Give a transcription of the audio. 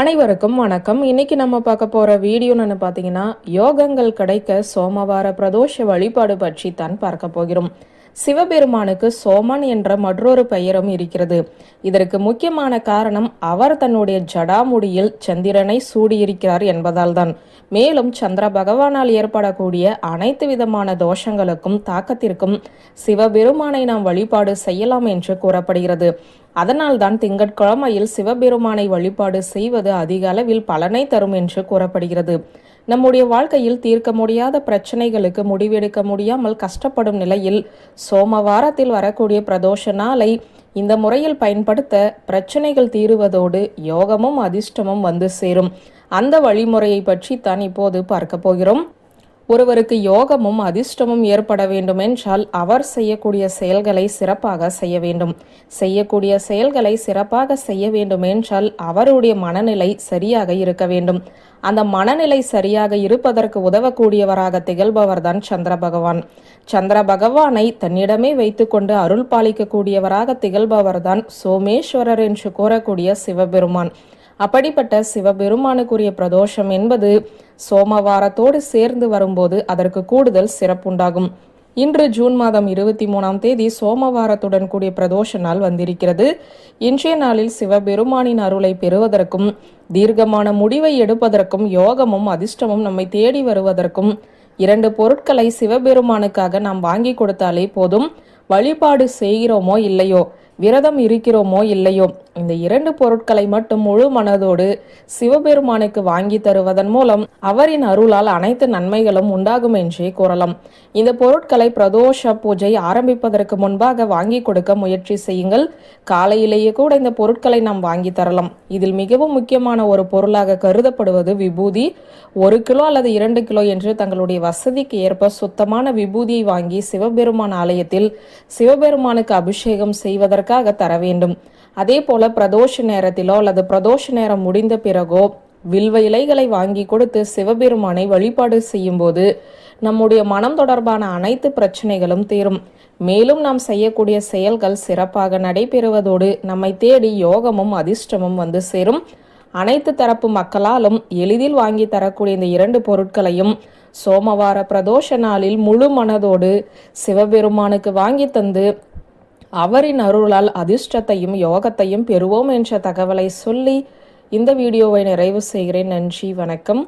அனைவருக்கும் வணக்கம். இன்னைக்கு நம்ம பார்க்க போற வீடியோன்னு பார்த்தீங்கன்னா யோகங்கள் கிடைக்க சோமவார பிரதோஷ வழிபாடு பற்றி தான் பார்க்க போகிறோம். சிவபெருமானுக்கு சோமன் என்ற மற்றொரு பெயரும் இருக்கிறது. இதற்கு முக்கியமான காரணம் அவர் தன்னுடைய ஜடாமுடியில் சந்திரனை சூடியிருக்கிறார் என்பதால்தான். மேலும் சந்திர பகவானால் ஏற்படக்கூடிய அனைத்து விதமான தோஷங்களுக்கும் தாக்கத்திற்கும் சிவபெருமானை நாம் வழிபாடு செய்யலாம் என்று கூறப்படுகிறது. அதனால்தான் திங்கட்கிழமையில் சிவபெருமானை வழிபாடு செய்வது அதிக அளவில் பலனை தரும் என்று கூறப்படுகிறது. நம்முடைய வாழ்க்கையில் தீர்க்க முடியாத பிரச்சனைகளுக்கு முடிவெடுக்க முடியாமல் கஷ்டப்படும் நிலையில் சோமவாரத்தில் வரக்கூடிய பிரதோஷ நாளை இந்த முறையில் பயன்படுத்த பிரச்சனைகள் தீருவதோடு யோகமும் அதிர்ஷ்டமும் வந்து சேரும். அந்த வழிமுறையை பற்றி தான் இப்போது பார்க்க போகிறோம். ஒருவருக்கு யோகமும் அதிர்ஷ்டமும் ஏற்பட வேண்டுமென்றால் அவர் செய்யக்கூடிய செயல்களை சிறப்பாக செய்ய வேண்டும். செய்யக்கூடிய செயல்களை சிறப்பாக செய்ய வேண்டுமென்றால் அவருடைய மனநிலை சரியாக இருக்க வேண்டும். அந்த மனநிலை சரியாக இருப்பதற்கு உதவக்கூடியவராக திகழ்பவர்தான் சந்திர பகவான். சந்திர பகவானை தன்னிடமே வைத்துக்கொண்டு அருள் பாலிக்கக்கூடியவராக திகழ்பவர்தான் சோமேஸ்வரர் என்று கூறக்கூடிய சிவபெருமான். அப்படிப்பட்ட சிவபெருமானுக்குரிய பிரதோஷம் என்பது சோமவாரத்தோடு சேர்ந்து வரும்போது அதற்கு கூடுதல் சிறப்புண்டாகும். இன்று ஜூன் மாதம் இருபத்தி மூணாம் தேதி சோமவாரத்துடன் கூடிய பிரதோஷ நாள் வந்திருக்கிறது. இன்றைய நாளில் சிவபெருமானின் அருளை பெறுவதற்கும் தீர்க்கமான முடிவை எடுப்பதற்கும் யோகமும் அதிர்ஷ்டமும் நம்மை தேடி வருவதற்கும் இரண்டு பொருட்களை சிவபெருமானுக்காக நாம் வாங்கி கொடுத்தாலே போதும். வழிபாடு செய்கிறோமோ இல்லையோ விரதம் இருக்கிறோமோ இல்லையோ இந்த இரண்டு பொருட்களை மட்டும் முழு மனதோடு சிவபெருமானுக்கு வாங்கி தருவதன் மூலம் அவரின் அருளால் அனைத்து நன்மைகளும் உண்டாகும் என்றே கூறலாம். இந்த பொருட்களை பிரதோஷ பூஜை ஆரம்பிப்பதற்கு முன்பாக வாங்கி கொடுக்க முயற்சி செய்யுங்கள். காலையிலேயே கூட இந்த பொருட்களை நாம் வாங்கி தரலாம். இதில் மிகவும் முக்கியமான ஒரு பொருளாக கருதப்படுவது விபூதி. ஒரு கிலோ அல்லது இரண்டு கிலோ என்று தங்களுடைய வசதிக்கு ஏற்ப சுத்தமான விபூதியை வாங்கி சிவபெருமான் ஆலயத்தில் சிவபெருமானுக்கு அபிஷேகம் செய்வதற்காக தர வேண்டும். அதே போல பிரதோஷ நேரத்திலோ அல்லது பிரதோஷ நேரம் முடிந்த பிறகோ வில்வ இலைகளை வாங்கி கொடுத்து சிவபெருமானை வழிபாடு செய்யும்போது நம்முடைய மனம் தொடர்பான அனைத்து பிரச்சனைகளும் தீரும். மேலும் நாம் செய்யக்கூடிய செயல்கள் சிறப்பாக நடைபெறுவதோடு நம்மை தேடி யோகமும் அதிர்ஷ்டமும் வந்து சேரும். அனைத்து தரப்பு மக்களாலும் எளிதில் வாங்கி தரக்கூடிய இந்த இரண்டு பொருட்களையும் சோமவார பிரதோஷ நாளில் முழு மனதோடு சிவபெருமானுக்கு வாங்கி தந்து அவரின் அருளால் அதிர்ஷ்டத்தையும் யோகத்தையும் பெறுவோம் என்ற தகவலை சொல்லி இந்த வீடியோவை நிறைவு செய்கிறேன். நன்றி வணக்கம்.